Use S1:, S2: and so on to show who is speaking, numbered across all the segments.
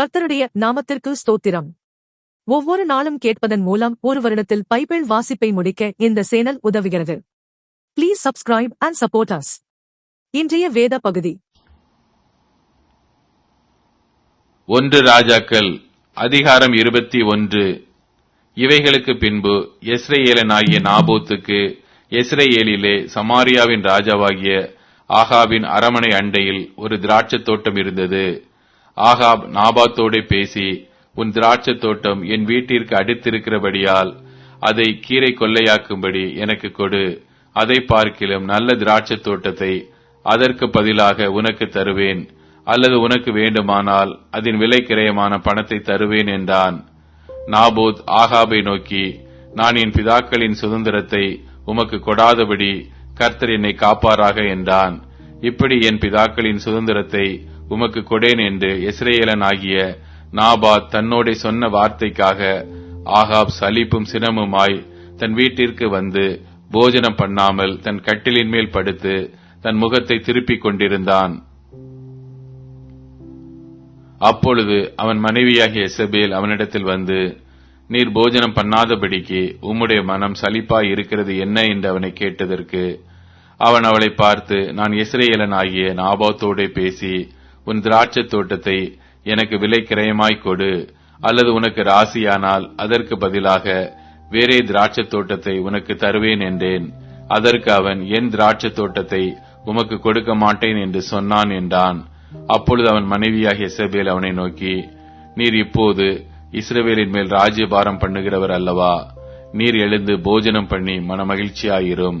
S1: கர்த்தருடைய நாமத்திற்கு ஸ்தோத்திரம். ஒவ்வொரு நாளும் கேட்பதன் மூலம் ஒரு வருடத்தில் பைபிள் வாசிப்பை முடிக்க இந்த சேனல் உதவுகிறது. Please subscribe and support us இன்றைய வேத பகுதி.
S2: ஒன்று ராஜாக்கள் அதிகாரம் இருபத்தி ஒன்று. இவைகளுக்கு பின்பு எஸ்ரேலேனாகிய நாபோத்துக்கு எஸ்ரேலிலே சமாரியாவின் ராஜாவாகிய ஆகாவின் அரமனை அண்டையில் ஒரு திராட்சத் தோட்டம் இருந்தது. ஆகாப் நாபாத்தோடு பேசி உன் திராட்சைத் தோட்டம் என் வீட்டிற்கு அடித்திருக்கிறபடியால் அதை கீரை கொள்ளையாக்கும்படி எனக்கு கொடு. அதை பார்க்கிலும் நல்ல திராட்சைத் தோட்டத்தை அதற்கு பதிலாக உனக்கு தருவேன். அல்லது உனக்கு வேண்டுமானால் அதன் விலை கிரயமான பணத்தை தருவேன் என்றான். நாபோத் ஆகாபை நோக்கி நான் என் பிதாக்களின் சுதந்திரத்தை உமக்கு கொடாதபடி கர்த்தர் என்னை காப்பாராக என்றான். இப்படி என் பிதாக்களின் சுதந்திரத்தை உமக்கு கொடேன் என்று இஸ்ரேலன் ஆகிய நாபாத் தன்னோடே சொன்ன வார்த்தைக்காக ஆகாப் சலிப்பும் சினமுமாய் தன் வீட்டிற்கு வந்து போஜனம் பண்ணாமல் தன் கட்டிலின் மேல் படுத்து தன் முகத்தை திருப்பிக் கொண்டிருந்தான். அப்பொழுது அவன் மனைவியாகிய எசபேல் அவனிடத்தில் வந்து நீர் போஜனம் பண்ணாதபடிக்கு உம்முடைய மனம் சலிப்பாய் இருக்கிறது என்ன? என்று அவனை கேட்டதற்கு அவன் அவளை பார்த்து நான் இஸ்ரேலன் ஆகிய நாபாத்தோடே பேசி உன் திராட்சைத் தோட்டத்தை எனக்கு விலை கிரயமாய் கொடு அல்லது உனக்கு ராசியானால் அதற்கு பதிலாக வேறே திராட்சைத் தோட்டத்தை உனக்கு தருவேன் என்றேன். அதற்கு அவன் என் திராட்சைத் தோட்டத்தை உமக்கு கொடுக்க மாட்டேன் என்று சொன்னான் என்றான். அப்பொழுது அவன் மனைவியாகிய எசபேல் அவனை நோக்கி நீர் இப்போது இஸ்ரவேலின் மேல் ராஜ்யபாரம் பண்ணுகிறவர் அல்லவா? நீர் எழுந்து போஜனம் பண்ணி மனமகிழ்ச்சியாயிரும்.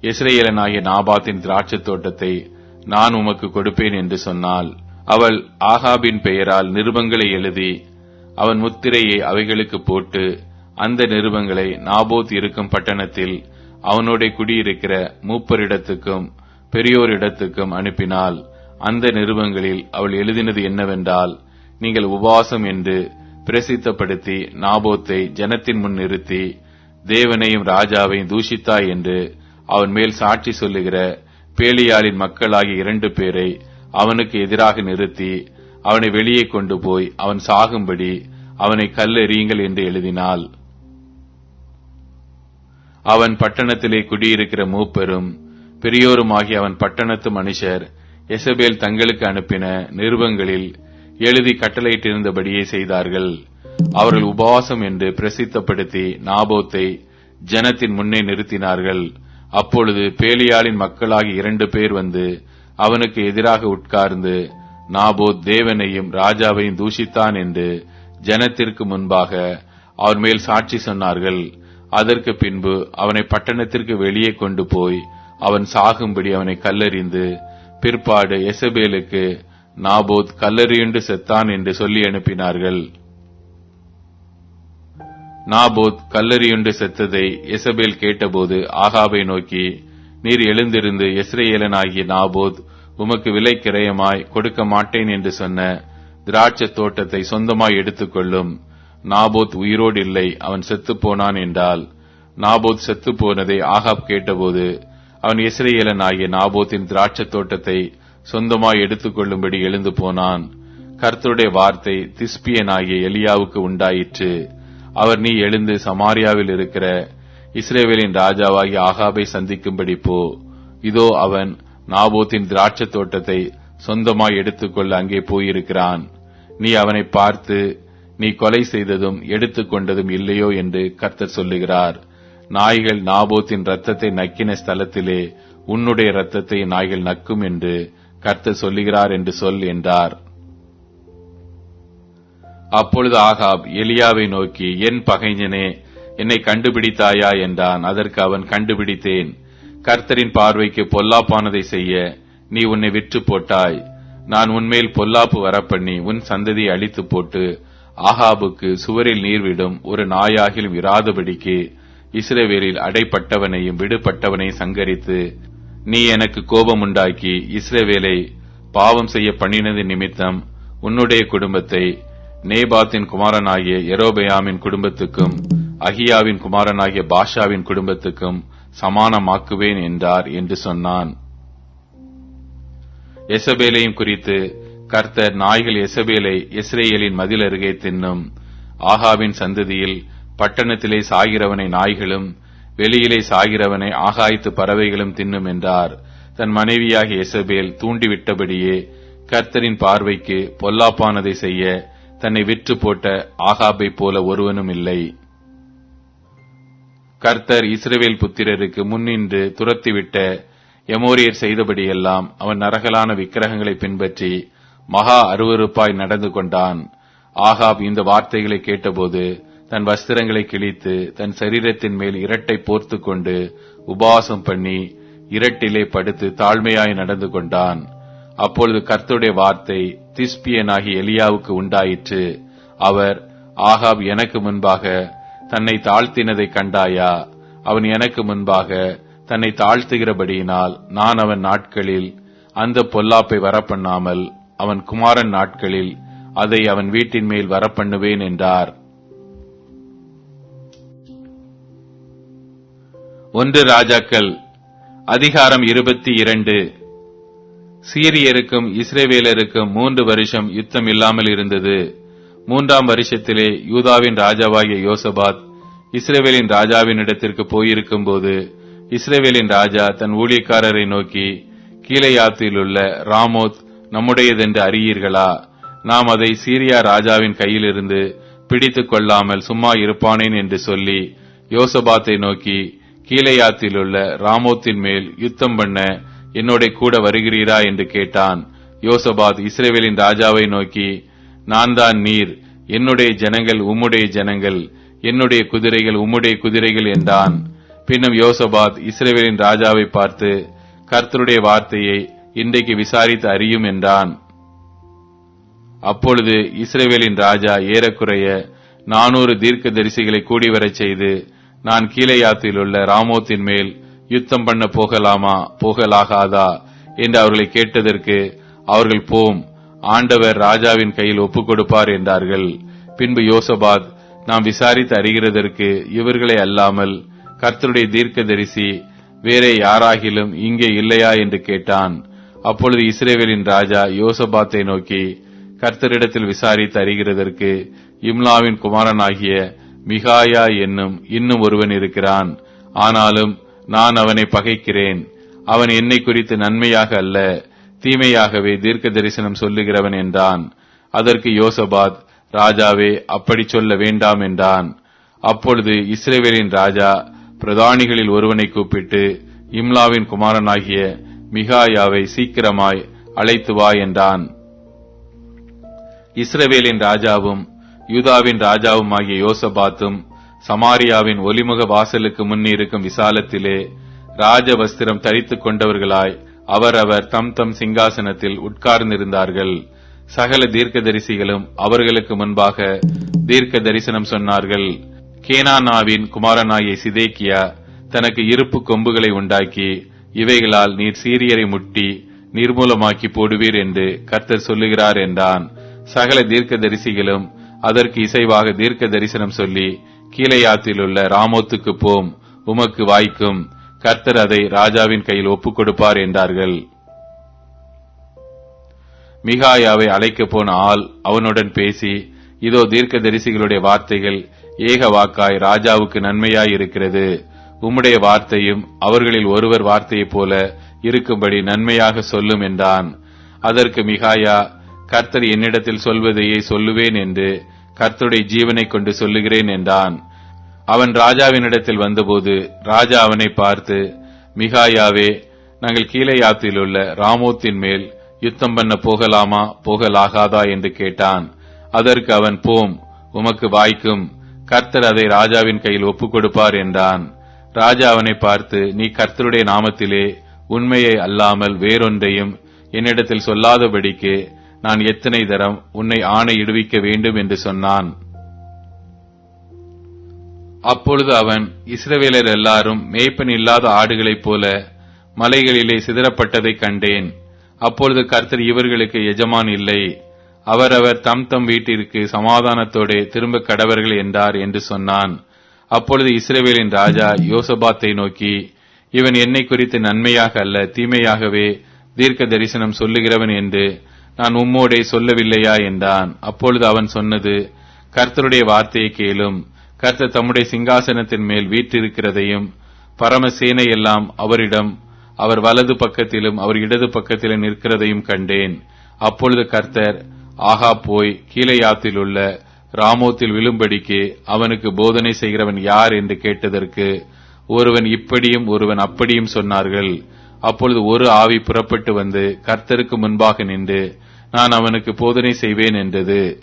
S2: இஸ்ரேலனாகிய நாபாத்தின் திராட்சைத் தோட்டத்தை நான் உமக்கு கொடுப்பேன் என்று சொன்னால் அவள் ஆகாபின் பெயரால் நிருபங்களை எழுதி அவன் முத்திரையை அவைகளுக்கு போட்டு அந்த நிருபங்களை நாபோத் இருக்கும் பட்டணத்தில் அவனோட குடியிருக்கிற மூப்பரிடத்துக்கும் பெரியோரிடத்துக்கும் அனுப்பினால் அந்த நிருபங்களில் அவள் எழுதினது என்னவென்றால் நீங்கள் உபவாசம் என்று பிரசித்தப்படுத்தி நாபோத்தை ஜனத்தின் முன் நிறுத்தி தேவனையும் ராஜாவையும் தூஷித்தாய் என்று அவன் மேல் சாட்சி சொல்லுகிற பேலியாளின் மக்களாகிய இரண்டு பேரை அவனுக்கு எதிராக நிறுத்தி அவனை வெளியே கொண்டு போய் அவன் சாகும்படி அவனை கல்லெறியுங்கள் என்று எழுதினாள். அவன் பட்டணத்திலே குடியிருக்கிற மூப்பெரும் பெரியோருமாகிய அவன் பட்டணத்து மனுஷர் எசபேல் தங்களுக்கு அனுப்பின நிருபங்களில் எழுதி கட்டளையிட்டிருந்தபடியே செய்தார்கள். அவர்கள் உபவாசம் என்று பிரசித்தப்படுத்தி நாபோத்தை ஜனத்தின் முன்னே நிறுத்தினார்கள். அப்பொழுது பேலியாளின் மக்களாகி இரண்டு பேர் வந்து அவனுக்கு எதிராக உட்கார்ந்து நாபோத் தேவனையும் ராஜாவையும் தூஷித்தான் என்று ஜனத்திற்கு முன்பாக அவர் மேல் சாட்சி சொன்னார்கள். அதற்கு பின்பு அவனை பட்டணத்திற்கு வெளியே கொண்டு போய் அவன் சாகும்படி அவனை கல்லறிந்து பிற்பாடு எசபேலுக்கு நாபோத் கல்லறியுண்டு செத்தான் என்று சொல்லி அனுப்பினார்கள். நாபோத் கல்லறியுண்டு செத்ததை எசபேல் கேட்டபோது ஆகாபை நோக்கி நீர் எழுந்திருந்து எஸ்ரேலனாகிய நாபோத் உமக்கு விலை கிரயமாய் கொடுக்க மாட்டேன் என்று சொன்ன திராட்சை தோட்டத்தை சொந்தமாய் எடுத்துக்கொள்ளும் நாபோத் உயிரோடு இல்லை அவன் செத்துப் போனான் என்றால். நாபோத் செத்துப்போனதை ஆகாப் கேட்டபோது அவன் இஸ்ரேலன் ஆகிய நாபோத்தின் திராட்சை தோட்டத்தை சொந்தமாய் எடுத்துக்கொள்ளும்படி எழுந்து போனான். கர்த்தருடைய வார்த்தை திஸ்பியனாகிய எலியாவுக்கு உண்டாயிற்று. அவர் நீ எழுந்து சமாரியாவில் இருக்கிற இஸ்ரேவேலின் ராஜாவாகி ஆகாபை சந்திக்கும்படி போ. இதோ அவன் நாபோத்தின் திராட்சை தோட்டத்தை சொந்தமாய் எடுத்துக்கொள்ள அங்கே போயிருக்கிறான். நீ அவனை பார்த்து நீ கொலை செய்ததும் எடுத்துக்கொண்டதும் இல்லையோ என்று கர்த்தர் சொல்லுகிறார். நாய்கள் நாபோத்தின் ரத்தத்தை நக்கின ஸ்தலத்திலே உன்னுடைய ரத்தத்தை நாய்கள் நக்கும் என்று கர்த்தர் சொல்லுகிறார் என்று சொல் என்றார். அப்பொழுது ஆகாப் எலியாவை நோக்கி என் பகைஞனே என்னை கண்டுபிடித்தாயா? என்றான். அதற்கு அவன் கண்டுபிடித்தேன். கர்த்தரின் பார்வைக்கு பொல்லாப்பானதை செய்ய நீ உன்னை விற்று போட்டாய். நான் உன்மேல் பொல்லாப்பு வரப்பண்ணி உன் சந்ததியை அழித்து போட்டு ஆகாபுக்கு சுவரில் நீர்விடும் ஒரு நாயாகிலும் இராதபடிக்கு இஸ்ரேவேலில் அடைப்பட்டவனையும் விடுபட்டவனையும் சங்கரித்து நீ எனக்கு கோபமுண்டாக்கி இஸ்ரேவேலை பாவம் செய்ய பண்ணினது நிமித்தம் உன்னுடைய குடும்பத்தை நேபாத்தின் குமாரனாகிய எரோபயாமின் குடும்பத்துக்கும் அகியாவின் குமாரனாகிய பாஷாவின் குடும்பத்துக்கும் சமானமாக்குவேன் என்றார் என்று சொன்னான். எசபேலையும் குறித்து கர்த்தர் நாய்கள் எசபேலை இஸ்ரேலின் மதில் அருகே தின்னும். ஆகாவின் சந்ததியில் பட்டணத்திலே சாகிறவனை நாய்களும் வெளியிலே சாகிறவனை ஆகாய்த்து பறவைகளும் தின்னும் என்றார். தன் மனைவியாகிய எசபேல் தூண்டிவிட்டபடியே கர்த்தரின் பார்வைக்கு பொல்லாப்பானதை செய்ய தன்னை விற்று போட்ட ஆகாபை போல ஒருவனும் இல்லை. கர்த்தர் இஸ்ரவேல் புத்திரருக்கு முன்னின்று துரத்திவிட்ட எமோரியர் செய்தபடியெல்லாம் அவன் நரகலான விக்கிரகங்களை பின்பற்றி மகா அருவருப்பாய் நடந்து கொண்டான். ஆகாப் இந்த வார்த்தைகளை கேட்டபோது தன் வஸ்திரங்களை கிழித்து தன் சரீரத்தின் மேல் இரட்டை போர்த்து கொண்டு உபவாசம் பண்ணி இரட்டிலே படுத்து தாழ்மையாய் நடந்து கொண்டான். அப்பொழுது கர்த்தருடைய வார்த்தை திஸ்பியனாகி எலியாவுக்கு உண்டாயிற்று. அவர் ஆகாப் எனக்கு முன்பாக தன்னை தாழ்த்தினதை கண்டாயா? அவன் எனக்கு முன்பாக தன்னை தாழ்த்துகிறபடியினால் நான் அவன் நாட்களில் அந்த பொல்லாப்பை வரப்பண்ணாமல் அவன் குமாரன் நாட்களில் அதை அவன் வீட்டின் மேல் வரப்பண்ணுவேன் என்றார். ஒன்று ராஜாக்கள் அதிகாரம் இருபத்தி இரண்டு. சீரியருக்கும் இஸ்ரேவேலருக்கும் மூன்று வருஷம் யுத்தம் இல்லாமல் இருந்தது. மூன்றாம் வருஷத்திலே யூதாவின் ராஜாவாகிய யோசபாத் இஸ்ரேவேலின் ராஜாவினிடத்திற்கு போயிருக்கும் போது இஸ்ரேவேலின் ராஜா தன் ஊழியக்காரரை நோக்கி கீழையாத்திலுள்ள ராமோத் நம்முடையதென்று அறியீர்களா? நாம் அதை சீரியா ராஜாவின் கையிலிருந்து பிடித்துக் கொள்ளாமல் சும்மா இருப்பானேன் என்று சொல்லி யோசபாத்தை நோக்கி கீழையாத்திலுள்ள ராமோத்தின் மேல் யுத்தம் பண்ண என்னோட கூட வருகிறீரா என்று கேட்டான். யோசபாத் இஸ்ரேவேலின் ராஜாவை நோக்கி நான் தான் நீர். என்னுடைய ஜனங்கள் உம்முடைய ஜனங்கள். என்னுடைய குதிரைகள் உம்முடைய குதிரைகள் என்றான். பின்னும் யோசபாத் இஸ்ரேவேலின் ராஜாவை பார்த்து கர்த்தருடைய வார்த்தையை இன்றைக்கு விசாரித்து அறியும் என்றான். அப்பொழுது இஸ்ரேவேலின் ராஜா ஏறக்குறைய நானூறு தீர்க்க தரிசிகளை கூடிவரச் செய்து நான் கீழையாத்தில் உள்ள ராமோத்தின் மேல் யுத்தம் பண்ண போகலாமா? போகலாகாதா? என்று அவர்களை கேட்டதற்கு அவர்கள் போம். ஆண்டவர் ராஜாவின் கையில் ஒப்புக் கொடுப்பார் என்றார்கள். பின்பு யோசபாத் நாம் விசாரித்து அறிகிறதற்கு இவர்களை அல்லாமல் கர்த்தருடைய தீர்க்கதரிசி வேறே யாராகிலும் இங்கே இல்லையா? என்று கேட்டான். அப்பொழுது இஸ்ரேவேலின் ராஜா யோசபாத்தை நோக்கி கர்த்தரிடத்தில் விசாரித்து அறிகிறதற்கு இம்லாவின் குமாரனாகிய மிகாயா என்னும் இன்னும் ஒருவன் இருக்கிறான். ஆனாலும் நான் அவனை பகைக்கிறேன். அவன் என்னை குறித்து நன்மையாக அல்ல தீமையாகவே தீர்க்க தரிசனம் சொல்லுகிறவன் என்றான். அதற்கு யோசபாத் ராஜாவே அப்படி சொல்ல வேண்டாம் என்றான். அப்பொழுது இஸ்ரேவேலின் ராஜா பிரதானிகளில் ஒருவனை கூப்பிட்டு இம்லாவின் குமாரனாகிய மிகாயாவை சீக்கிரமாய் அழைத்து வா என்றான். இஸ்ரவேலின் ராஜாவும் யூதாவின் ராஜாவும் ஆகிய யோசபாத்தும் சமாரியாவின் ஒலிமுக வாசலுக்கு முன் இருக்கும் விசாலத்திலே ராஜ வஸ்திரம் தரித்துக் கொண்டவர்களாய் அவரவர் தம் தம் சிங்காசனத்தில் உட்கார்ந்திருந்தார்கள். சகல தீர்க்கதரிசிகளும் அவர்களுக்கு முன்பாக தீர்க்க தரிசனம் சொன்னார்கள். கேனானாவின் குமாரனாகிய சிதேக்கியா தனக்கு இருப்பு கொம்புகளை உண்டாக்கி இவைகளால் நீர் சீரியரை முட்டி நிர்மூலமாக்கி போடுவீர் என்று கர்த்தர் சொல்லுகிறார் என்றான். சகல தீர்க்க தரிசிகளும் அதற்கு இசைவாக தீர்க்க தரிசனம் சொல்லி கீழையாத்தில் உள்ள ராமோத்துக்கு போம். உமக்கு வாய்க்கும். கர்த்தர் அதை ராஜாவின் கையில் ஒப்புக் கொடுப்பார் என்றார்கள். மிகாயாவை அழைக்கப் போன ஆள் அவனுடன் பேசி இதோ தீர்க்க தரிசிகளுடைய வார்த்தைகள் ஏக வாக்காய் ராஜாவுக்கு நன்மையாய் இருக்கிறது உம்முடைய வார்த்தையும் அவர்களில் ஒருவர் வார்த்தையைப் போல இருக்கும்படி நன்மையாக சொல்லும் என்றான். அதற்கு மிகாயா கர்த்தர் என்னிடத்தில் சொல்வதையே சொல்லுவேன் என்று கர்த்துடைய ஜீவனை கொண்டு சொல்லுகிறேன் என்றான். அவன் ராஜாவினிடத்தில் வந்தபோது ராஜா அவனை பார்த்து மிகாயாவே நாங்கள் கீழையாத்தில் உள்ள ராமோத்தின் மேல் யுத்தம் பண்ண போகலாமா போகலாகாதா? என்று கேட்டான். அதற்கு அவன் போம் உமக்கு வாய்க்கும். கர்த்தர் அதை ராஜாவின் கையில் ஒப்புக் கொடுப்பார் என்றான். ராஜா அவனை பார்த்து நீ கர்த்தருடைய நாமத்திலே உண்மையை அல்லாமல் வேறொன்றையும் என்னிடத்தில் சொல்லாதபடிக்கு நான் எத்தனை தரம் உன்னை ஆணையிடுவிக்க வேண்டும் என்று சொன்னான். அப்பொழுது அவன் இஸ்ரவேலர் எல்லாரும் மேய்ப்பன் இல்லாத ஆடுகளைப் போல மலைகளிலே சிதறப்பட்டதைக் கண்டேன். அப்பொழுது கர்த்தர் இவர்களுக்கு எஜமான் இல்லை. அவரவர் தம் தம் வீட்டிற்கு சமாதானத்தோடே திரும்ப கடவர்கள் என்றார் என்று சொன்னான். அப்பொழுது இஸ்ரேவேலின் ராஜா யோசபாத்தை நோக்கி இவன் என்னை குறித்து நன்மையாக அல்ல தீமையாகவே தீர்க்க தரிசனம் சொல்லுகிறவன் என்று நான் உம்மோடே சொல்லவில்லையா என்றான். அப்பொழுது அவன் சொன்னது கர்த்தருடைய வார்த்தையை கேளும். கர்த்தர் தம்முடைய சிங்காசனத்தின் மேல் வீற்றிருக்கிறதையும் பரமசேனை எல்லாம் அவரிடம் அவர் வலது பக்கத்திலும் அவர் இடது பக்கத்திலும் நிற்கிறதையும் கண்டேன். அப்பொழுது கர்த்தர் ஆகா போய் கீழையாத்தில் உள்ள ராமோத்தில் விழும்படிக்கு அவனுக்கு போதனை செய்கிறவன் யார் என்று கேட்டதற்கு ஒருவன் இப்படியும் ஒருவன் அப்படியும் சொன்னார்கள். அப்பொழுது ஒரு ஆவி புறப்பட்டு வந்து கர்த்தருக்கு முன்பாக நின்று நான் அவனுக்கு போதனை செய்வேன் என்றது.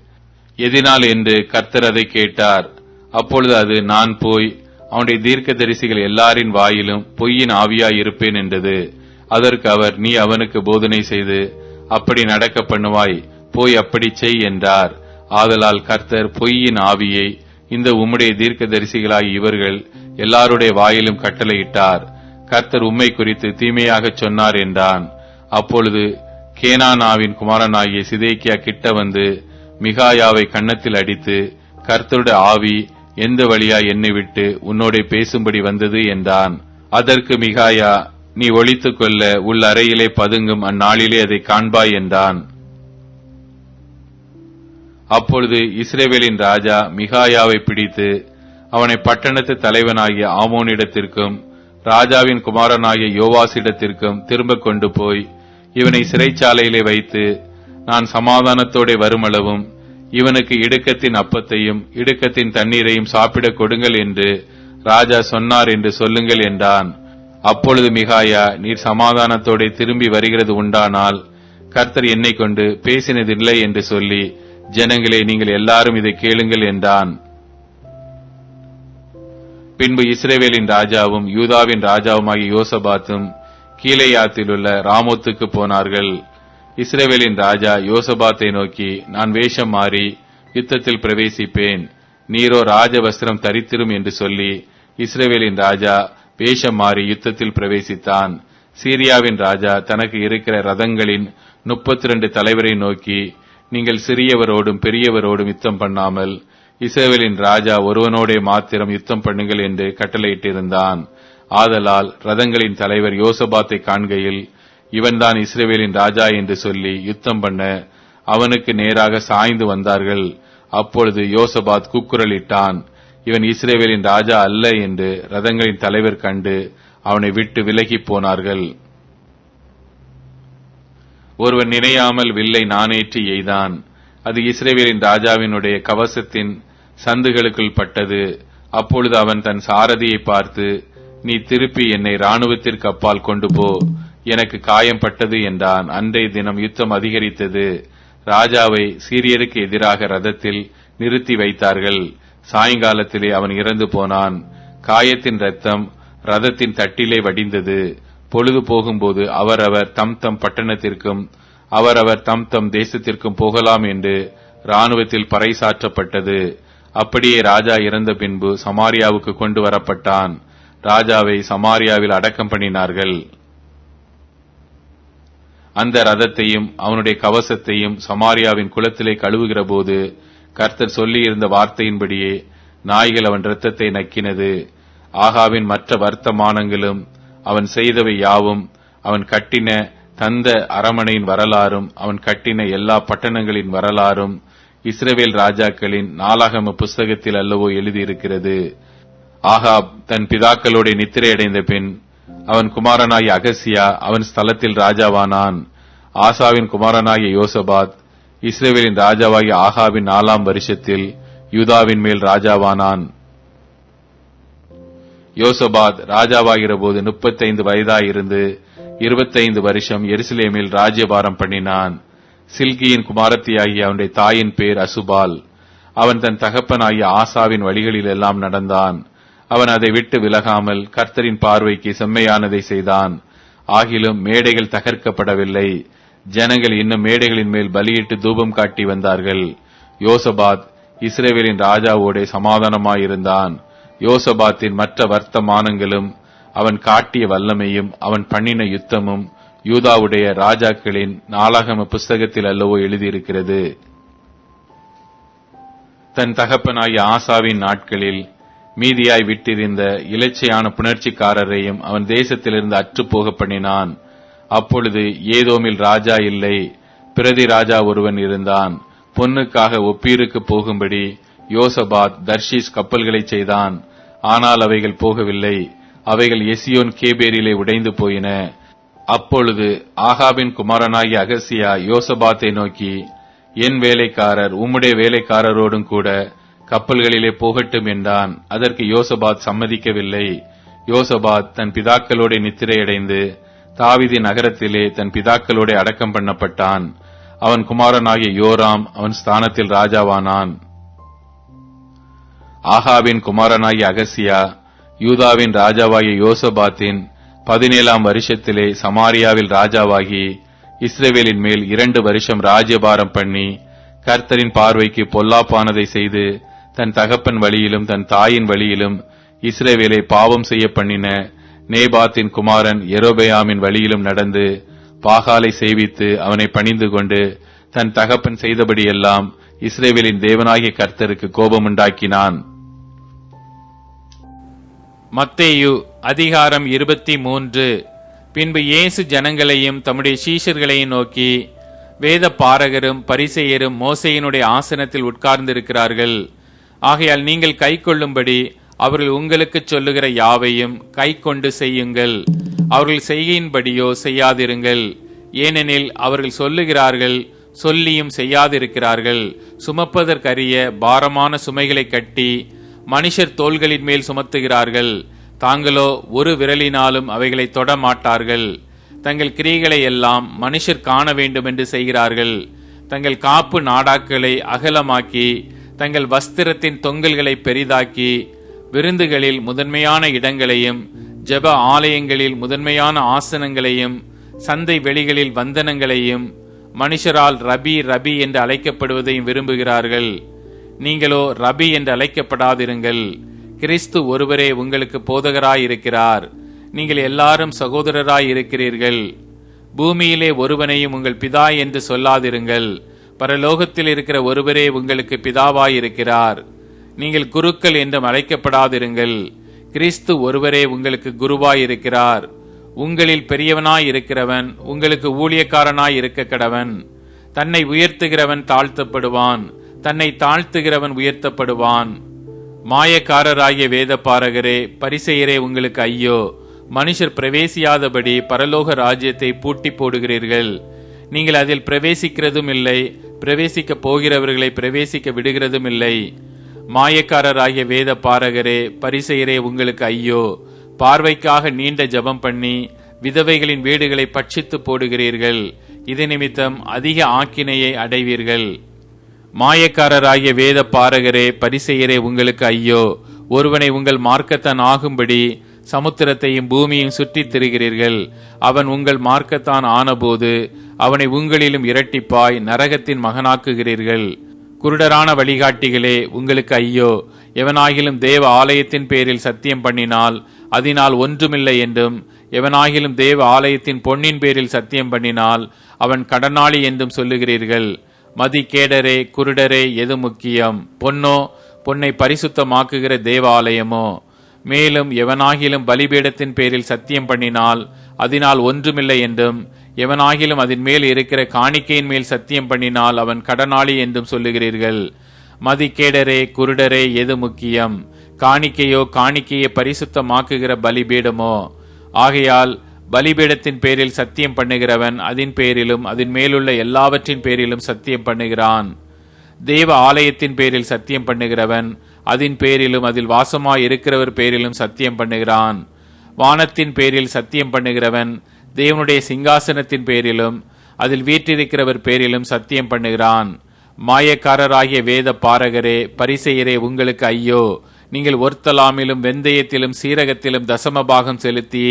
S2: எதினால்? என்று கர்த்தர் அதை கேட்டார். அப்பொழுது அது நான் போய் அவனுடைய தீர்க்க தரிசிகள் எல்லாரின் வாயிலும் பொய்யின் ஆவியாய் இருப்பேன் என்றது. அதற்கு அவர் நீ அவனுக்கு போதனை செய்து அப்படி நடக்க பண்ணுவாய் போய் அப்படி செய் என்றார். ஆதலால் கர்த்தர் பொய்யின் ஆவியை இந்த உம்முடைய தீர்க்க தரிசிகளாய் இவர்கள் எல்லாருடைய வாயிலும் கட்டளையிட்டார். கர்த்தர் உம்மை குறித்து தீமையாகச் சொன்னார் என்றான். அப்பொழுது கேனானாவின் குமாரனாகிய சிதேக்கியா கிட்ட வந்து மிகாயாவை கன்னத்தில் அடித்து கர்த்தருடைய ஆவி எந்த வழியா என்னை விட்டு உன்னோட பேசும்படி வந்தது? என்றான். அதற்கு மிகாயா நீ ஒழித்துக் கொள்ள உள் அறையிலே பதுங்கும் அந்நாளிலே அதை காண்பாய் என்றான். அப்பொழுது இஸ்ரேவேலின் ராஜா மிகாயாவை பிடித்து அவனை பட்டணத்து தலைவனாகிய ஆமோனிடத்திற்கும் ராஜாவின் குமாரனாகிய யோவாசிடத்திற்கும் திரும்ப கொண்டு போய் இவனை சிறைச்சாலையிலே வைத்து நான் சமாதானத்தோட வருமளவும் இவனுக்கு இடுக்கத்தின் அப்பத்தையும் இடுக்கத்தின் தண்ணீரையும் சாப்பிடக் கொடுங்கள் என்று ராஜா சொன்னார் என்று சொல்லுங்கள் என்றான். அப்பொழுது மிகாயா நீர் சமாதானத்தோட திரும்பி வருகிறது உண்டானால் கர்த்தர் என்னை கொண்டு பேசினதில்லை என்று சொல்லி ஜனங்களே நீங்கள் எல்லாரும் இதை கேளுங்கள் என்றான். பின்பு இஸ்ரேவேலின் ராஜாவும் யூதாவின் ராஜாவுமாகிய யோசபாத்தும் கீழையாத்தில் உள்ள ராமோத்துக்கு போனார்கள். இஸ்ரேவேலின் ராஜா யோசபாத்தை நோக்கி நான் வேஷம் மாறி யுத்தத்தில் பிரவேசிப்பேன். நீரோ ராஜவஸ்திரம் தரித்திரும் என்று சொல்லி இஸ்ரேவேலின் ராஜா வேஷம் மாறி யுத்தத்தில் பிரவேசித்தான். சீரியாவின் ராஜா தனக்கு இருக்கிற ரதங்களின் முப்பத்தி ரெண்டு தலைவரை நோக்கி நீங்கள் சிறியவரோடும் பெரியவரோடும் யுத்தம் பண்ணாமல் இஸ்ரேவேலின் ராஜா ஒருவனோடே மாத்திரம் யுத்தம் பண்ணுங்கள் என்று கட்டளையிட்டிருந்தான். ஆதலால் ரதங்களின் தலைவர் யோசபாத்தை காண்கையில் இவன்தான் இஸ்ரேவேலின் ராஜா என்று சொல்லி யுத்தம் பண்ண அவனுக்கு நேராக சாய்ந்து வந்தார்கள். அப்பொழுது யோசபாத் கூக்குரலிட்டான் இவன் இஸ்ரேவேலின் ராஜா அல்ல என்று ரதங்களின் தலைவர் கண்டு அவனை விட்டு விலகிப் போனார்கள். ஒருவன் நினையாமல் வில்லை நானேற்றி எய்தான். அது இஸ்ரேவேலின் ராஜாவினுடைய கவசத்தின் சந்துகளுக்குள் பட்டது. அப்பொழுது அவன் தன் சாரதியை பார்த்து நீ திருப்பி என்னை ராணுவத்திற்கு அப்பால் கொண்டு போ. எனக்கு காயம் பட்டது என்றான். அன்றைய தினம் யுத்தம் அதிகரித்தது. ராஜாவை சீரியருக்கு எதிராக ரதத்தில் நிறுத்தி வைத்தார்கள். சாயங்காலத்திலே அவன் இறந்து போனான். காயத்தின் ரத்தம் ரதத்தின் தட்டிலே வடிந்தது. பொழுது போகும்போது அவரவர் தம் தம் பட்டணத்திற்கும் அவரவர் தம் தம் தேசத்திற்கும் போகலாம் என்று ராணுவத்தில் பறைசாற்றப்பட்டது. அப்படியே ராஜா இறந்த பின்பு சமாரியாவுக்கு கொண்டு வரப்பட்டான். ராஜாவை சமாரியாவில் அடக்கம் பண்ணினார்கள். அந்த ரதத்தையும் அவனுடைய கவசத்தையும் சமாரியாவின் குளத்திலே கழுவுகிற போது கர்த்தர் சொல்லியிருந்த வார்த்தையின்படியே நாய்கள் அவன் இரத்தத்தை நக்கினது. ஆகாவின் மற்ற வர்த்தமானங்களும் அவன் செய்தவை யாவும் அவன் கட்டின தந்த அரமனையின் வரலாறும் அவன் கட்டின எல்லா பட்டணங்களின் வரலாறும் இஸ்ரேவேல் ராஜாக்களின் நாளாகம புஸ்தகத்தில் அல்லவோ எழுதியிருக்கிறது. ஆகாப் தன் பிதாக்களோட நித்திரையடைந்த பின் அவன் குமாரனாகிய அகசியா அவன் ஸ்தலத்தில் ராஜாவானான். ஆசாவின் குமாரனாகிய யோசபாத் இஸ்ரேவேலின் ராஜாவாகிய ஆகாவின் நாலாம் வருஷத்தில் யூதாவின் மேல் ராஜாவானான். யோசபாத் ராஜாவாகிற போது முப்பத்தைந்து வயதாயிருந்து இருபத்தைந்து வருஷம் எருசலேமில் ராஜ்யபாரம் பண்ணினான். சில்கியின் குமாரத்தியாகிய அவனுடைய தாயின் பேர் அசுபால். அவன் தன் தகப்பனாகிய ஆசாவின் வழிகளில் எல்லாம் நடந்தான். அவன் அதை விட்டு விலகாமல் கர்த்தரின் பார்வைக்கு செம்மையானதை செய்தான். ஆகிலும் மேடைகள் தகர்க்கப்படவில்லை. ஜனங்கள் இன்னும் மேடைகளின் மேல் பலியிட்டு தூபம் காட்டி வந்தார்கள். யோசபாத் இஸ்ரேவேலின் ராஜாவோட சமாதானமாயிருந்தான். யோசபாத்தின் மற்ற வர்த்தமானங்களும் அவன் காட்டிய வல்லமையும் அவன் பண்ணின யுத்தமும் யூதாவுடைய ராஜாக்களின் நாளாகம புஸ்தகத்தில் அல்லவோ எழுதியிருக்கிறது. தன் தகப்பனாகிய ஆசாவின் நாட்களில் மீதியாய் விட்டிருந்த இலச்சையான புணர்ச்சிக்காரரையும் அவன் தேசத்திலிருந்து அற்றுப்போக பண்ணினான். அப்பொழுது ஏதோமில் ராஜா இல்லை
S3: பிரதி ராஜா ஒருவன் இருந்தான். பொன்னுக்காக ஒப்பீருக்கு போகும்படி யோசபாத் தர்ஷீஸ் கப்பல்களை செய்தான். ஆனால் அவைகள் போகவில்லை. அவைகள் எசியோன் கேபேரிலே உடைந்து போயின. அப்பொழுது ஆகாபின் குமாரனாகிய அகசியா யோசபாத்தை நோக்கி என் வேலைக்காரர் உம்முடைய வேலைக்காரரோடும் கூட கப்பல்களிலே போகட்டும் என்றான். அதற்கு யோசபாத் சம்மதிக்கவில்லை. யோசபாத் தன் பிதாக்களோட நித்திரையடைந்து தாவிதி நகரத்திலே தன் பிதாக்களோட அடக்கம் பண்ணப்பட்டான். அவன் குமாரனாகிய யோராம் அவன் ஸ்தானத்தில் ராஜாவானான். ஆகாவின் குமாரனாகிய அகசியா யூதாவின் ராஜாவாகிய யோசபாத்தின் பதினேழாம் வருஷத்திலே சமாரியாவில் ராஜாவாகி இஸ்ரேவேலின் மேல் இரண்டு வருஷம் ராஜ்யபாரம் பண்ணி கர்த்தரின் பார்வைக்கு பொல்லாப்பானதை செய்து தன் தகப்பன் வழியிலும் தன் தாயின் வழியிலும் இஸ்ரேவேலை பாவம் செய்ய பண்ணின நேபாத்தின் குமாரன் எரோபயாமின் வழியிலும் நடந்து பாகாலை சேவித்து அவனை பணிந்து கொண்டு தன் தகப்பன் செய்தபடியெல்லாம் இஸ்ரேவேலின் தேவனாகிய கர்த்தருக்கு கோபமுண்டாக்கினான்.
S2: மத்தேயு அதிகாரம் இருபத்தி மூன்று. பின்பு இயேசு ஜனங்களையும் தம்முடைய சீஷர்களையும் நோக்கி வேத பாரகரும் பரிசெயரும் மோசையினுடைய ஆசனத்தில் உட்கார்ந்திருக்கிறார்கள். ஆகையால் நீங்கள் கை கொள்ளும்படி அவர்கள் உங்களுக்கு சொல்லுகிற யாவையும் கை கொண்டு செய்யுங்கள். அவர்கள் செய்கையின்படியோ செய்யாதிருங்கள். ஏனெனில் அவர்கள் சொல்லுகிறார்கள் சொல்லியும் செய்யாதிருக்கிறார்கள். சுமப்பதற்கரிய பாரமான சுமைகளை கட்டி மனுஷர் தோள்களின் மேல் சுமத்துகிறார்கள். தாங்களோ ஒரு விரலினாலும் அவைகளை தொட மாட்டார்கள். தங்கள் கிரியைகளை எல்லாம் மனுஷர் காண வேண்டும் என்று செய்கிறார்கள். தங்கள் காப்பு நாடாக்களை அகலமாக்கி தங்கள் வஸ்திரத்தின் தொங்கல்களை பெரிதாக்கி விருந்துகளில் முதன்மையான இடங்களையும் ஜெப ஆலயங்களில் முதன்மையான ஆசனங்களையும் சந்தை வெளிகளில் வந்தனங்களையும் மனுஷரால் ரபி ரபி என்று அழைக்கப்படுவதையும் விரும்புகிறார்கள். நீங்களோ ரபி என்று அழைக்கப்படாதிருங்கள். கிறிஸ்து ஒருவரே உங்களுக்கு போதகராயிருக்கிறார். நீங்கள் எல்லாரும் சகோதரராய் இருக்கிறீர்கள் பூமியிலே ஒருவனையும் உங்கள் பிதா என்று சொல்லாதிருங்கள். பரலோகத்தில் இருக்கிற ஒருவரே உங்களுக்கு பிதாவாயிருக்கிறார். நீங்கள் குருக்கள் என்றும் அழைக்கப்படாதிருங்கள். கிறிஸ்து ஒருவரே உங்களுக்கு குருவாயிருக்கிறார். உங்களில் பெரியவனாய் இருக்கிறவன் உங்களுக்கு ஊழியக்காரனாய் இருக்க கடவன். தன்னை உயர்த்துகிறவன் தாழ்த்தப்படுவான் தன்னை தாழ்த்துகிறவன் உயர்த்தப்படுவான். மாயக்காரராகிய வேத பாரகரே பரிசெயரே உங்களுக்கு ஐயோ. மனுஷர் பிரவேசியாதபடி பரலோக ராஜ்யத்தை பூட்டி போடுகிறீர்கள். நீங்கள் அதில் பிரவேசிக்கிறதும் இல்லை பிரவேசிக்க போகிறவர்களை பிரவேசிக்க விடுகிறதும் இல்லை. மாயக்காரராகிய வேத பாரகரே பரிசெயரே உங்களுக்கு ஐயோ. பார்வைக்காக நீண்ட ஜெபம் பண்ணி விதவைகளின் வீடுகளை பட்சித்து போடுகிறீர்கள். இது நிமித்தம் அதிக ஆக்கினையை அடைவீர்கள். மாயக்காரராகிய வேத பாரகரே பரிசெயரே உங்களுக்கு ஐயோ. ஒருவனை உங்கள் மார்க்கத்தான் ஆகும்படி சமுத்திரத்தையும் பூமியையும் சுற்றித் திரிகிறீர்கள். அவன் உங்கள் மார்க்கத்தான் ஆனபோது அவனை உங்களிலும் இரட்டிப்பாய் நரகத்தின் மகனாக்குகிறீர்கள். குருடரான வழிகாட்டிகளே உங்களுக்கு ஐயோ. எவனாகிலும் தேவ ஆலயத்தின் பேரில் சத்தியம் பண்ணினால் அதனால் ஒன்றுமில்லை என்றும் எவனாகிலும் தேவ ஆலயத்தின் பொன்னின் பேரில் சத்தியம் பண்ணினால் அவன் கடனாளி என்றும் சொல்லுகிறீர்கள். மதிகேடரே குருடரே எது முக்கியம்? பொன்னோ பொன்னை பரிசுத்தமாக்குகிற தேவாலயமோ? மேலும் எவனாகிலும் பலிபீடத்தின் பேரில் சத்தியம் பண்ணினால் அதனால் ஒன்றுமில்லை என்றும் எவனாகிலும் அதன் மேல் இருக்கிற காணிக்கையின் மேல் சத்தியம் பண்ணினால் அவன் கடனாளி என்றும் சொல்லுகிறீர்கள். மதிக்கேடரே குருடரே எது முக்கியம்? காணிக்கையோ காணிக்கையை பரிசுத்தமாக்குகிற பலிபீடமோ? ஆகையால் பலிபீடத்தின் பேரில் சத்தியம் பண்ணுகிறவன் அதன் பேரிலும் அதன் மேலுள்ள எல்லாவற்றின் பேரிலும் சத்தியம் பண்ணுகிறான். தேவ ஆலயத்தின் பேரில் சத்தியம் பண்ணுகிறவன் அதன் பேரிலும் அதில் வாசமாய் இருக்கிறவர் பேரிலும் சத்தியம் பண்ணுகிறான். வானத்தின் பேரில் சத்தியம் பண்ணுகிறவன் தேவனுடைய சிங்காசனத்தின் பேரிலும் அதில் வீற்றிருக்கிறவர் பேரிலும் சத்தியம் பண்ணுகிறான். மாயக்காரராகிய வேத பாரகரே பரிசெயரே உங்களுக்கு ஐயோ! நீங்கள் ஒர்த்தலாமிலும் வெந்தயத்திலும் சீரகத்திலும் தசம பாகம் செலுத்தி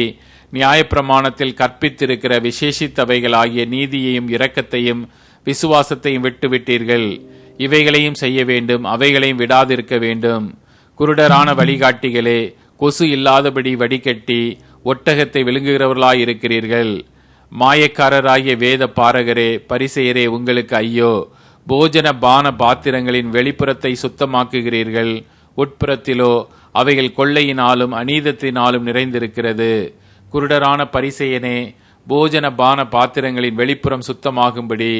S2: நியாயப்பிரமாணத்தில் கற்பித்திருக்கிற விசேஷித்தவைகளாகிய நீதியையும் இரக்கத்தையும் விசுவாசத்தையும் விட்டுவிட்டீர்கள். இவைகளையும் செய்ய வேண்டும் அவைகளையும் விடாதிருக்க வேண்டும். குருடரான வழிகாட்டிகளே கொசு இல்லாதபடி வடிகட்டி ஒட்டகத்தை விழுங்குகிறவர்களாய் இருக்கிறீர்கள் மாயக்காரராகிய வேத பாரகரே பரிசெயரே உங்களுக்கு ஐயோ. போஜன பான பாத்திரங்களின் வெளிப்புறத்தை சுத்தமாக்குகிறீர்கள். உட்புறத்திலோ அவைகள் கொள்ளையினாலும் அநீதத்தினாலும் நிறைந்திருக்கிறது. குருடரான பரிசெயனே போஜன பான பாத்திரங்களின் வெளிப்புறம் சுத்தமாகும்படி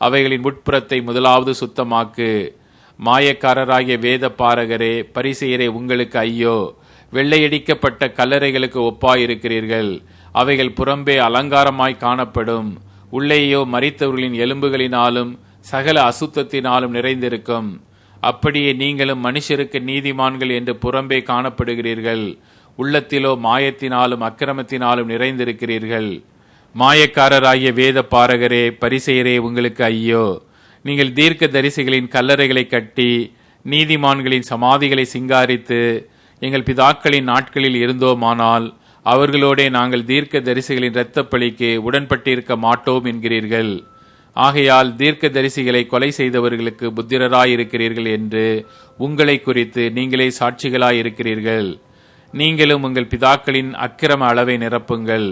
S2: அவைகளின் உட்புறத்தை முதலாவது சுத்தமாக்கு. மாயக்காரராகிய வேத பாரகரே பரிசெயரே உங்களுக்கு ஐயோ வெள்ளையடிக்கப்பட்ட கல்லறைகளுக்கு ஒப்பாயிருக்கிறீர்கள். அவைகள் புறம்பே அலங்காரமாய் காணப்படும். உள்ளேயோ மறித்தவர்களின் எலும்புகளினாலும் சகல அசுத்தத்தினாலும் நிறைந்திருக்கும். அப்படியே நீங்களும் மனுஷருக்கு நீதிமான்கள் என்று புறம்பே காணப்படுகிறீர்கள். உள்ளத்திலோ மாயத்தினாலும் அக்கிரமத்தினாலும் நிறைந்திருக்கிறீர்கள். மாயக்காரராகிய வேத பாரகரே பரிசெயரே உங்களுக்கு ஐயோ. நீங்கள் தீர்க்க தரிசிகளின் கல்லறைகளை கட்டி நீதிமான்களின் சமாதிகளை சிங்காரித்து எங்கள் பிதாக்களின் நாட்களில் இருந்தோமானால் அவர்களோடே நாங்கள் தீர்க்க தரிசிகளின் இரத்தப்பழிக்கு உடன்பட்டிருக்க மாட்டோம் என்கிறீர்கள். ஆகையால் தீர்க்க தரிசிகளை கொலை செய்தவர்களுக்கு புத்திரராயிருக்கிறீர்கள் என்று உங்களை குறித்து நீங்களே சாட்சிகளாயிருக்கிறீர்கள். நீங்களும் உங்கள் பிதாக்களின் அக்கிரம அளவை நிரப்புங்கள்.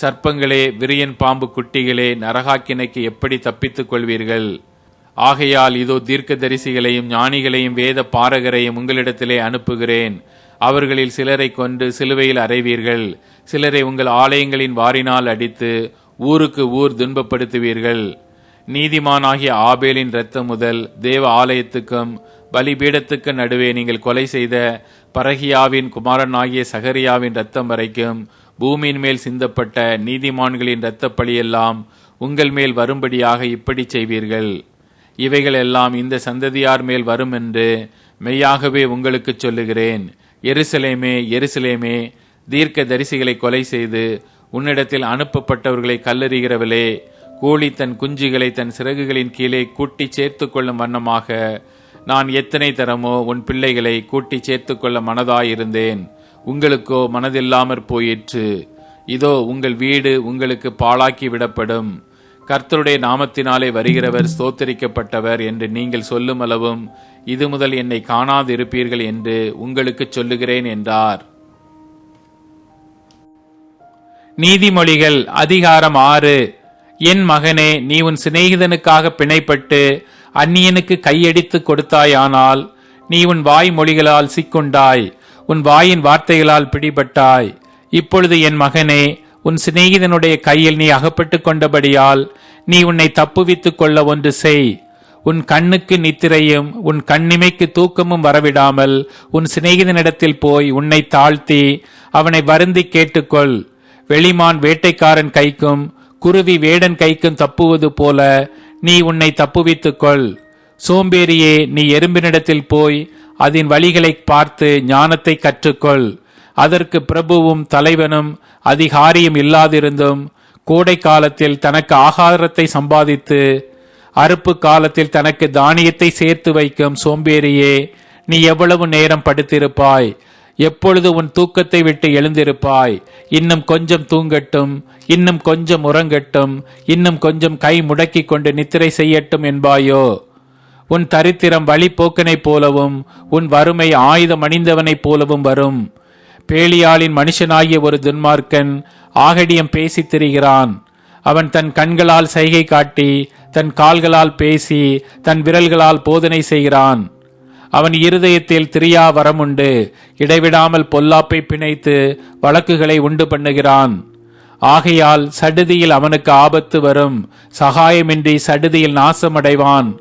S2: சர்ப்பங்களே விரியன் பாம்பு குட்டிகளே நரகாக்கினைக்கு எப்படி தப்பித்துக் கொள்வீர்கள்? ஆகையால் இதோ தீர்க்கதரிசிகளையும் ஞானிகளையும் வேத பாரகரையும் உங்களிடத்திலே அனுப்புகிறேன். அவர்களில் சிலரை கொண்டு சிலுவையில் அறைவீர்கள். சிலரை உங்கள் ஆலயங்களின் வாரினால் அடித்து ஊருக்கு ஊர் துன்பப்படுத்துவீர்கள். நீதிமானாகிய ஆபேலின் இரத்தம் முதல் தேவ ஆலயத்துக்கும் பலிபீடத்துக்கு நடுவே நீங்கள் கொலை செய்த பரகியாவின் குமாரனாகிய சகரியாவின் இரத்தம் வரைக்கும் பூமியின் மேல் சிந்தப்பட்ட நீதிமான்களின் இரத்தப்பழியெல்லாம் உங்கள் மேல் வரும்படியாக இப்படி செய்வீர்கள். இவைகள் எல்லாம் இந்த சந்ததியார் மேல் வரும் என்று மெய்யாகவே உங்களுக்கு சொல்லுகிறேன். எருசலேமே எருசலேமே தீர்க்க தரிசிகளை கொலை செய்து உன்னிடத்தில் அனுப்பப்பட்டவர்களை கல்லறிகிறவளே கோழி தன் குஞ்சுகளை தன் சிறகுகளின் கீழே கூட்டி சேர்த்து கொள்ளும் வண்ணமாக நான் எத்தனை தரமோ உன் பிள்ளைகளை கூட்டி சேர்த்து கொள்ள மனதாயிருந்தேன். உங்களுக்கோ மனதில்லாமற் போயிற்று. இதோ உங்கள் வீடு உங்களுக்கு பாழாக்கி விடப்படும். கர்த்தருடைய நாமத்தினாலே வருகிறவர் ஸ்தோத்தரிக்கப்பட்டவர் என்று நீங்கள் சொல்லும் அளவும் இது முதல் என்னை காணாதிருப்பீர்கள் என்று உங்களுக்கு சொல்லுகிறேன் என்றார். நீதிமொழிகள் அதிகாரம் ஆறு. என் மகனே நீ உன் சிநேகிதனுக்காக பிணைப்பட்டு அந்நியனுக்கு கையடித்து கொடுத்தாயானால் நீ உன் வாய் மொழிகளால் சிக்குண்டாய் உன் வாயின் வார்த்தைகளால் பிடிபட்டாய். இப்பொழுது என் மகனே உன் சிநேகிதனுடைய கையில் நீ அகப்பட்டு கொண்டபடியால் நீ உன்னை தப்புவித்துக் கொள்ள ஒன்று செய். உன் கண்ணுக்கு நித்திரையும் உன் கண்ணிமைக்கு தூக்கமும் வரவிடாமல் உன் சிநேகிதனிடத்தில் போய் உன்னை தாழ்த்தி அவனை வருந்தி கேட்டுக்கொள். வெளிமான் வேட்டைக்காரன் கைக்கும் குருவி வேடன் கைக்கும் தப்புவது போல நீ உன்னை தப்புவித்துக் கொள் சோம்பேறியே நீ எறும்பினிடத்தில் போய் அதன் வழிகளை பார்த்து ஞானத்தை கற்றுக்கொள். அதற்கு பிரபுவும் தலைவனும் அதிகாரியும் இல்லாதிருந்தும் கோடை காலத்தில் தனக்கு ஆகாரத்தை சம்பாதித்து அறுப்பு காலத்தில் தனக்கு தானியத்தை சேர்த்து வைக்கும் சோம்பேறியே நீ எவ்வளவு நேரம் படுத்திருப்பாய்? எப்பொழுது உன் தூக்கத்தை விட்டு எழுந்திருப்பாய்? இன்னும் கொஞ்சம் தூங்கட்டும் இன்னும் கொஞ்சம் உறங்கட்டும் இன்னும் கொஞ்சம் கை முடக்கி கொண்டு நித்திரை செய்யட்டும் என்பாயோ? உன் தரித்திரம் வழிபோக்கனைப் போலவும் உன் வறுமை ஆயுதம் அணிந்தவனைப் போலவும் வரும். பேலியாளின் மனுஷனாகிய ஒரு துன்மார்க்கன் ஆகடியம் பேசித் திரிகிறான். அவன் தன் கண்களால் சைகை காட்டி தன் கால்களால் பேசி தன் விரல்களால் போதனை செய்கிறான். அவன் இருதயத்தில் திரியா வரமுண்டு இடைவிடாமல் பொல்லாப்பை பிணைத்து வழக்குகளை உண்டு பண்ணுகிறான். ஆகையால் சடுதியில் அவனுக்கு ஆபத்து வரும். சகாயமின்றி சடுதியில் நாசமடைவான்.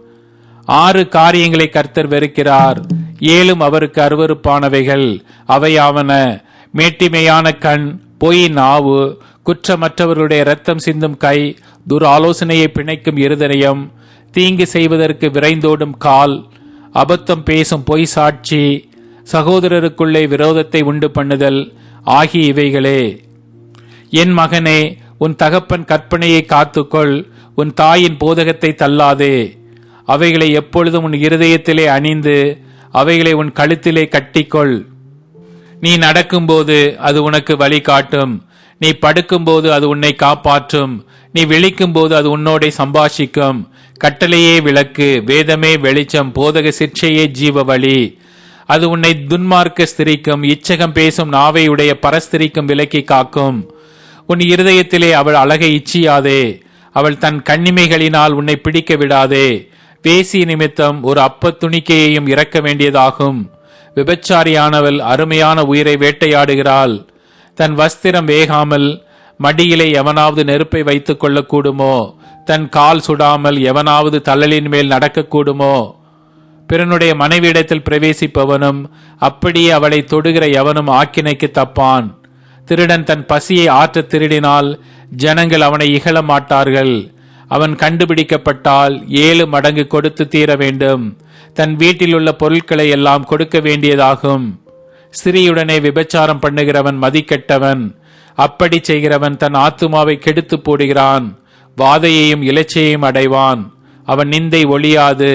S2: ஆறு காரியங்களை கர்த்தர் வெறுக்கிறார். ஏழும் அவருக்கு அருவருப்பானவைகள். அவையாவன மேட்டிமையான கண் பொய் நாவு குற்றமற்றவர்களுடைய இரத்தம் சிந்தும் கை துர் ஆலோசனையை பிணைக்கும் இருதயம் தீங்கு செய்வதற்கு விரைந்தோடும் கால் அபத்தம் பேசும் பொய் சாட்சி சகோதரருக்குள்ளே விரோதத்தை உண்டு பண்ணுதல் ஆகிய இவைகளே. என் மகனே உன் தகப்பன் கற்பனையை காத்துக்கொள் உன் தாயின் போதகத்தை தள்ளாதே. அவைகளை எப்பொழுதும் உன் இருதயத்திலே அணிந்து அவைகளை உன் கழுத்திலே கட்டிக்கொள். நீ நடக்கும்போது அது உனக்கு வழி காட்டும் நீ படுக்கும்போது அது உன்னை காப்பாற்றும். நீ விழிக்கும்போது அது உன்னோட சம்பாஷிக்கும். கட்டளையே விளக்கு வேதமே வெளிச்சம் போதக சிற்சையே ஜீவ வழி. அது உன்னை துன்மார்க்க ஸ்திரிக்கும் இச்சகம் பேசும் நாவையுடைய பரஸ்திரிக்கும் விலக்கி காக்கும். உன் இருதயத்திலே அவள் அழகை இச்சியாதே. அவள் தன் கண்ணிமைகளினால் உன்னை பிடிக்க விடாதே. பேசிய நிமித்தம் ஒரு அப்ப துணிக்கையையும் இறக்க வேண்டியதாகும். விபச்சாரியானவள் அருமையான உயிரை வேட்டையாடுகிறாள். தன் வஸ்திரம் வேகாமல் மடியிலே எவனாவது நெருப்பை வைத்துக் கொள்ளக்கூடுமோ? தன் கால் சுடாமல் எவனாவது தள்ளலின் மேல் நடக்கக்கூடுமோ? பிறனுடைய மனைவியிடத்தில் பிரவேசிப்பவனும் அப்படியே அவளை தொடுகிற எவனும் ஆக்கினைக்கு தப்பான். திருடன் தன் பசியை ஆற்றத் திருடினால் ஜனங்கள் அவனை இகழ மாட்டார்கள். அவன் கண்டுபிடிக்கப்பட்டால் ஏழு மடங்கு கொடுத்து தீர வேண்டும். தன் வீட்டில் உள்ள பொருட்களை எல்லாம் கொடுக்க வேண்டியதாகும். சிறியுடனே விபச்சாரம் பண்ணுகிறவன் மதிக்கெட்டவன். அப்படி செய்கிறவன் தன் ஆத்துமாவை கெடுத்து போடுகிறான். வாதையையும் இலச்சையையும் அடைவான். அவன் நிந்தை ஒளியாது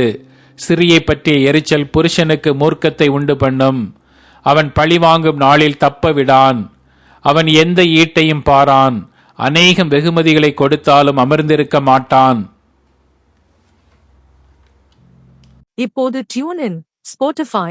S2: சிறியை பற்றிய எரிச்சல் புருஷனுக்கு மூர்க்கத்தை உண்டு பண்ணும். அவன் பழிவாங்கும் நாளில் தப்ப விடான். அவன் எந்த ஈட்டையும் பாரான். அநேகம் வெகுமதிகளை கொடுத்தாலும் அமர்ந்திருக்க மாட்டான்.
S1: இப்போது tune in Spotify